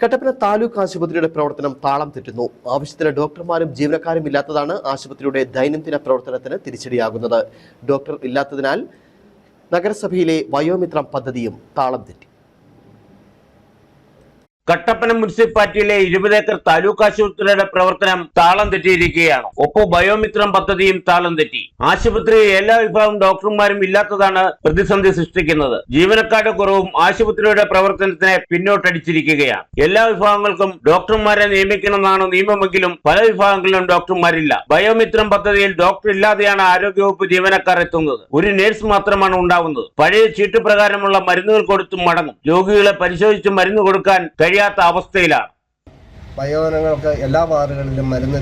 കട്ടപ്പന താലൂക്ക് ആശുപത്രിയുടെ പ്രവർത്തനം താളം തെറ്റുന്നു. ആവശ്യത്തിന് ഡോക്ടർമാരും ജീവനക്കാരും ഇല്ലാത്തതാണ് ആശുപത്രിയുടെ ദൈനംദിന പ്രവർത്തനത്തിന് തിരിച്ചടിയാകുന്നത്. ഡോക്ടർ ഇല്ലാത്തതിനാൽ നഗരസഭയിലെ വയോമിത്രം പദ്ധതിയും താളം തെറ്റി. കട്ടപ്പന മുനിസിപ്പാലിറ്റിയിലെ ഇരുപത് ഏക്കർ താലൂക്ക് ആശുപത്രിയുടെ പ്രവർത്തനം താളം തെറ്റിയിരിക്കുകയാണ്. ഒപ്പം ബയോമിത്രം പദ്ധതിയും താളം തെറ്റി. ആശുപത്രിയിൽ എല്ലാ വിഭാഗം ഡോക്ടർമാരും ഇല്ലാത്തതാണ് പ്രതിസന്ധി സൃഷ്ടിക്കുന്നത്. ജീവനക്കാരുടെ കുറവും ആശുപത്രിയുടെ പ്രവർത്തനത്തിനെ പിന്നോട്ടടിച്ചിരിക്കുകയാണ്. എല്ലാ വിഭാഗങ്ങൾക്കും ഡോക്ടർമാരെ നിയമിക്കണമെന്നാണ് നിയമമെങ്കിലും പല വിഭാഗങ്ങളിലും ഡോക്ടർമാരില്ല. ബയോമിത്രം പദ്ധതിയിൽ ഡോക്ടർ ഇല്ലാതെയാണ് ആരോഗ്യവകുപ്പ് ജീവനക്കാർ എത്തുന്നത്. ഒരു നേഴ്സ് മാത്രമാണ് ഉണ്ടാവുന്നത്. പഴയ ചീട്ടുപ്രകാരമുള്ള മരുന്നുകൾ കൊടുത്തും മടങ്ങും. രോഗികളെ പരിശോധിച്ച് മരുന്ന് കൊടുക്കാൻ കഴിയാത്ത അവസ്ഥയിലാണ്. വയോജനങ്ങൾക്ക് എല്ലാ വാർഡുകളിലും മരുന്ന്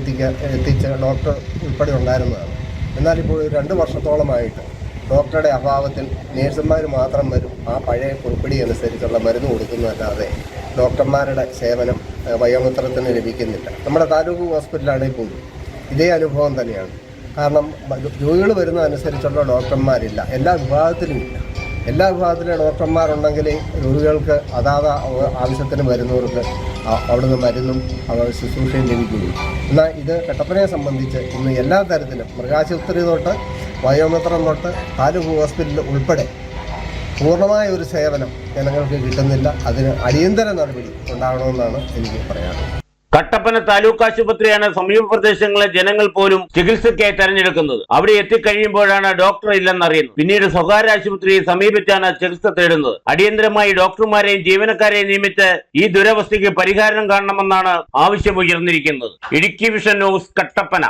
എത്തിച്ച ഡോക്ടർ ഉൾപ്പെടെ ഉണ്ടായിരുന്നതാണ്. എന്നാൽ ഇപ്പോൾ രണ്ട് വർഷത്തോളമായിട്ട് ഡോക്ടറുടെ അഭാവത്തിൽ നേഴ്സുമാർ മാത്രം വരും. ആ പഴയ കുറിപ്പിടി അനുസരിച്ചുള്ള മരുന്ന് കൊടുക്കുന്നതല്ലാതെ ഡോക്ടർമാരുടെ സേവനം വയോമിത്രത്തിന് ലഭിക്കുന്നില്ല. നമ്മുടെ താലൂക്ക് ഹോസ്പിറ്റലാണെങ്കിൽ പോലും ഇതേ അനുഭവം തന്നെയാണ്. കാരണം രോഗികൾ വരുന്ന അനുസരിച്ചുള്ള ഡോക്ടർമാരില്ല. എല്ലാ വിഭാഗത്തിലും ഇല്ല. എല്ലാ വിഭാഗത്തിലും ഡോക്ടർമാരുണ്ടെങ്കിൽ രോഗികൾക്ക് അതാത് ആവശ്യത്തിന് വരുന്നവർക്ക് അവിടെ അവിടുന്ന് മരുന്നും ശുശ്രൂഷയും ലഭിക്കുന്നു. എന്നാൽ ഇത് കട്ടപ്പനയെ സംബന്ധിച്ച് ഇന്ന് എല്ലാ തരത്തിലും മൃഗാശുപത്രി തൊട്ട് വയോമിത്രം തൊട്ട് താലൂക്ക് ഹോസ്പിറ്റൽ ഉൾപ്പെടെ പൂർണമായ ഒരു സേവനം ജനങ്ങൾക്ക് കിട്ടുന്നില്ല. അതിന് അടിയന്തര നടപടി ഉണ്ടാകണമെന്നാണ് എനിക്ക് പറയാനുള്ളത്. കട്ടപ്പന താലൂക്ക് ആശുപത്രിയാണ് സമീപ പ്രദേശങ്ങളിലെ ജനങ്ങൾ പോലും ചികിത്സയ്ക്കായി തെരഞ്ഞെടുക്കുന്നത്. അവിടെ എത്തിക്കഴിയുമ്പോഴാണ് ഡോക്ടർ ഇല്ലെന്നറിയുന്നത്. പിന്നീട് സ്വകാര്യ ആശുപത്രിയെ സമീപിച്ചാണ് ചികിത്സ തേടുന്നത്. അടിയന്തരമായി ഡോക്ടർമാരെയും ജീവനക്കാരെയും നിയമിച്ച് ഈ ദുരവസ്ഥയ്ക്ക് പരിഹാരം കാണണമെന്നാണ് ആവശ്യം ഉയർന്നിരിക്കുന്നത്. Idukki vision news Kattappana.